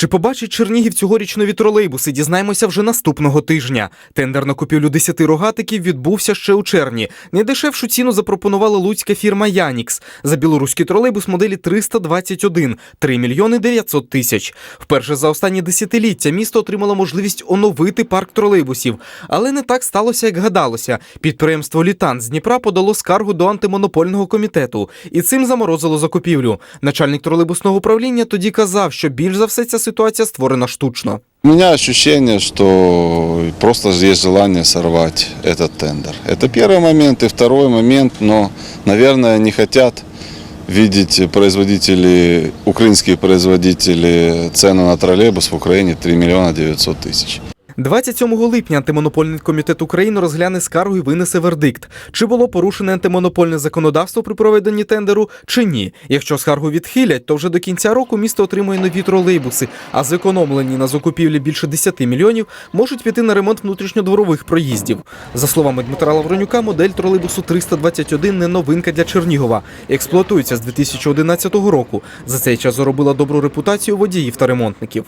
Чи побачить Чернігів цьогоріч нові тролейбуси? Дізнаємося вже наступного тижня. Тендер на купівлю 10 рогатиків відбувся ще у червні. Найдешевшу ціну запропонувала луцька фірма Янікс. За білоруський тролейбус моделі 321 – 3 мільйони 900 тисяч. Вперше за останні десятиліття місто отримало можливість оновити парк тролейбусів. Але не так сталося, як гадалося. Підприємство Літан з Дніпра подало скаргу до антимонопольного комітету і цим заморозило закупівлю. Начальник тролейбусного управління тоді казав, що більш за все ця ситуація створена штучно. У меня ощущение, что просто есть желание сорвать этот тендер. Это первый момент. И второй момент, но, наверное, не хотят видеть производители, украинские производители цену на троллейбус в Украине 3 миллиона 900 тысяч. 27 липня антимонопольний комітет України розгляне скаргу і винесе вердикт, чи було порушене антимонопольне законодавство при проведенні тендеру, чи ні. Якщо скаргу відхилять, то вже до кінця року місто отримує нові тролейбуси, а зекономлені на закупівлі більше 10 мільйонів можуть піти на ремонт внутрішньодворових проїздів. За словами Дмитра Лавронюка, модель тролейбусу 321 не новинка для Чернігова. Експлуатується з 2011 року. За цей час заробила добру репутацію водіїв та ремонтників.